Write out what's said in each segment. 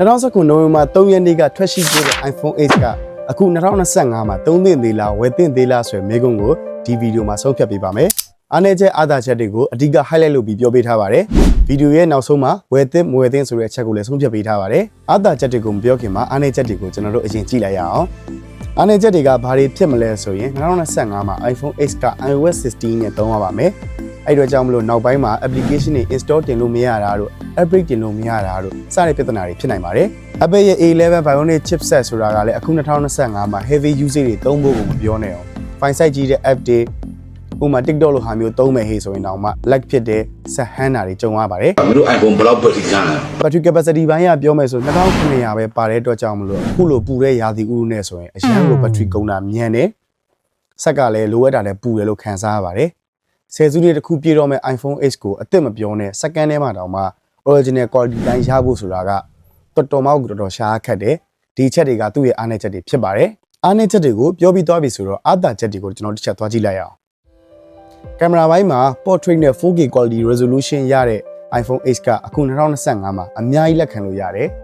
2019နိုဝင်ဘာ3ရက်နေ့ကထွက်ရှိခဲ့တဲ့ iPhone 8ကအခု2025မှာသုံးသင့်သေးလားဝယ်သင့်သေးလားဆိုတဲ့မေးခွန်းကိုဒီဗီဒီယိုမှာဆုံးဖြတ်ပေးပါမယ်။အားနည်းချက်အားသာချက်တွေကိုအဓိက highlight လုပ်ပြီးပြောပေးထားပါတယ်။ဗီဒီယိုရဲ့နောက်ဆုံးမှာဝယ်သင့်မဝယ်သင့်ဆိုတဲ့အချက်ကိုလည်းဆုံးဖြတ်ပေးထားပါတယ်။အားသာချက်တွေကိုမပြောခင်မှာအားနည်းချက်တွေကိုကျွန်တော်တို့အရင်ကြည့်လိုက်ရအောင်။အားနည်းချက်တွေကဘာတွေဖြစ်မလဲဆိုရင်2025မှာ iPhone 8က iOS 16နဲ့သုံးရပါမယ်။ အဲ့ဒီတော့ကြောင့်မလို့နောက်ပိုင်းမှာ application တွေ install တင်လို့မရတာတို့ upgrade တင်လို့မရတာတို့စတဲ့ပြဿနာတွေဖြစ်နိုင်ပါတယ်။ Apple ရဲ့ A11 Bionic chipset ဆိုတာကလည်းအခု2025မှာ heavy usage တွေသုံးဖို့ကိုမပြောနဲ့အောင်။ file size ကြီးတဲ့ app တွေဥပမာ TikTok လိုဟာမျိုးသုံးမယ်ဟေ့ဆိုရင်တော့မှ lag ဖြစ်တဲ့ဆက်ဟန်းတာတွေကြုံရပါတယ်မတို့ iPhone ဘယ်လောက်ပတ်ထိခံလဲ။ battery capacity ဘိုင်းကပြောမယ်ဆို2900ပဲပါတဲ့အတွက်ကြောင့်မလို့အခုလိုပူတဲ့ရာသီဥတုနဲ့ဆိုရင်အရန်ကို battery ကုန်တာမြန်တယ်။ဆက်ကလည်းလိုအပ်တာလည်းပူတယ်လို့ခံစားရပါတယ်။ ဆယ်စုနှစ်တစ်ခုပြည့်တော့မဲ့ iPhone 8ကိုအစ်စ်မပြောနဲ့စက္ကန့်ထဲမှာတောင်မှ original quality တိုင်းရဖို့ဆိုတာကတော်တော်မှတော်တော်ရှားခက်တယ်။ဒီချက်တွေကသူ့ရဲ့အားနည်းချက်တွေဖြစ်ပါတယ်။အားနည်းချက်တွေကိုပြောပြီးသွားပြီဆိုတော့အားသာချက်တွေကိုကျွန်တော်တစ်ချက်သွားကြည့်လိုက်အောင်။ကင်မရာပိုင်းမှာ portrait နဲ့ 4K quality resolution ရတဲ့ iPhone 8ကအခု2025မှာအများကြီးလက်ခံလို့ရတယ်။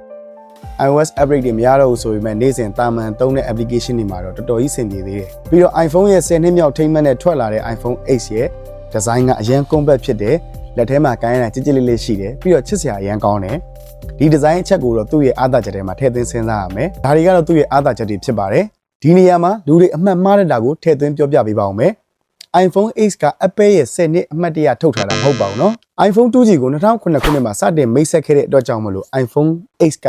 iOS upgrade တွေမရတော့ဘူးဆိုပေမဲ့နေ့စဉ်တာမန်သုံးတဲ့ application တွေမှာတော့တော်တော်ကြီးဆင်ပြေသေးတယ်။ပြီးတော့ iPhone ရဲ့10နှစ်မြောက်ထိမ်းမှတ်နဲ့ထွက်လာတဲ့ iPhone 8ရဲ့ design ကအရင် compact ဖြစ်တယ်။လက်ထဲမှာကိုင်းရတာကြစ်ကြစ်လေးလေးရှိတယ်။ပြီးတော့ချစ်စရာအရင်ကောင်းတယ်။ဒီ design အချက်ကိုတော့သူ့ရဲ့အားသာချက်တွေမှာထည့်သွင်းစဉ်းစားရမယ်။ဒါတွေကတော့သူ့ရဲ့အားသာချက်တွေဖြစ်ပါတယ်။ဒီနေရာမှာလူတွေအမှတ်မှားတဲ့တာကိုထည့်သွင်းပြောပြပေးပါဦးမယ်။ iPhone 8က Apple ရဲ့10နှစ်အမှတ်တရထုတ်ထားတာမဟုတ်ပါဘူးเนาะ iPhone 2G ကို2009ခုနှစ်မှာစတင်မိတ်ဆက်ခဲ့တဲ့အတွက်ကြောင့်မလို့ iPhone 8က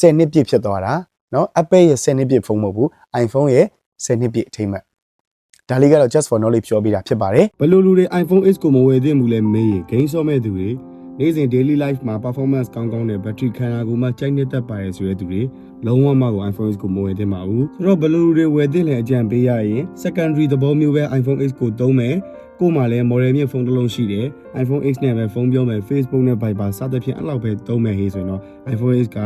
10နှစ်ပြည့်ဖြစ်သွားတာเนาะ Apple ရဲ့10နှစ်ပြည့်ဖုန်းမဟုတ်ဘူး iPhone ရဲ့10နှစ်ပြည့်အထိမ်းအမှတ် ဒါလေးကတော့ just for knowledge ပြောပြတာဖြစ်ပါတယ်ဘယ်လိုလူတွေ iPhone 8ကိုမဝယ်သင့်ဘူးလဲမေးရင် game ဆော့မဲ့သူတွေနေ့စဉ် daily life မှာ performance ကောင်းကောင်းနဲ့ battery ခန္ဓာကိုယ်မှာကြိုက်နေတတ်ပါတယ်ဆိုတဲ့သူတွေလုံးဝမှကို iPhone 8ကိုမဝယ်သင့်ပါဘူးဆိုတော့ဘယ်လိုလူတွေဝယ်သင့်လဲအကြံပေးရရင် secondary သဘောမျိုးပဲ iPhone 8ကိုသုံးမယ်ကို့မှာလည်း model မြင့်ဖုန်းတစ်လုံးရှိတယ် iPhone 8နဲ့ပဲဖုန်းပြောမယ် Facebook နဲ့ Viber စသဖြင့်အဲ့လောက်ပဲသုံးမယ်ဟေးဆိုရင်တော့ iPhone 8က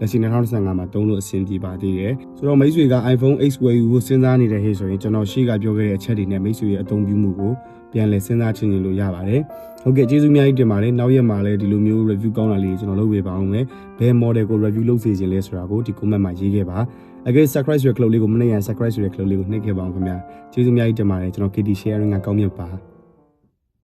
လက်ရှိ2025မှာသုံးလို့အဆင်ပြေပါသေးတယ်ဆိုတော့မိတ်ဆွေက iPhone 8ဝယ်ယူဖို့စဉ်းစားနေတဲ့ဟေးဆိုရင်ကျွန်တော်ရှေ့ကပြောခဲ့တဲ့အချက်တွေနဲ့မိတ်ဆွေရဲ့အသုံးပြုမှုကိုပြန်လည်စဉ်းစားချင်ရင်လို့ရပါတယ်ဟုတ်ကဲ့ကျေးဇူးအများကြီးတင်ပါတယ်နောက်ရက်မှာလည်းဒီလိုမျိုး review ကောင်းတာလေးကျွန်တော်လုပ်ပေးပါအောင်မယ်ဘယ် model ကို review လုပ်စေချင်လဲဆိုတာကိုဒီ comment မှာရေးခဲ့ပါအကဲ subscribe ဆိုတဲ့ club လေးကိုမနေ့က subscribe ဆိုတဲ့ club လေးကိုနှိပ်ခဲ့ပါအောင်ခင်ဗျာကျေးဇူးအများကြီးတင်ပါတယ်ကျွန်တော် KT sharing ကကောင်းမြတ်ပါ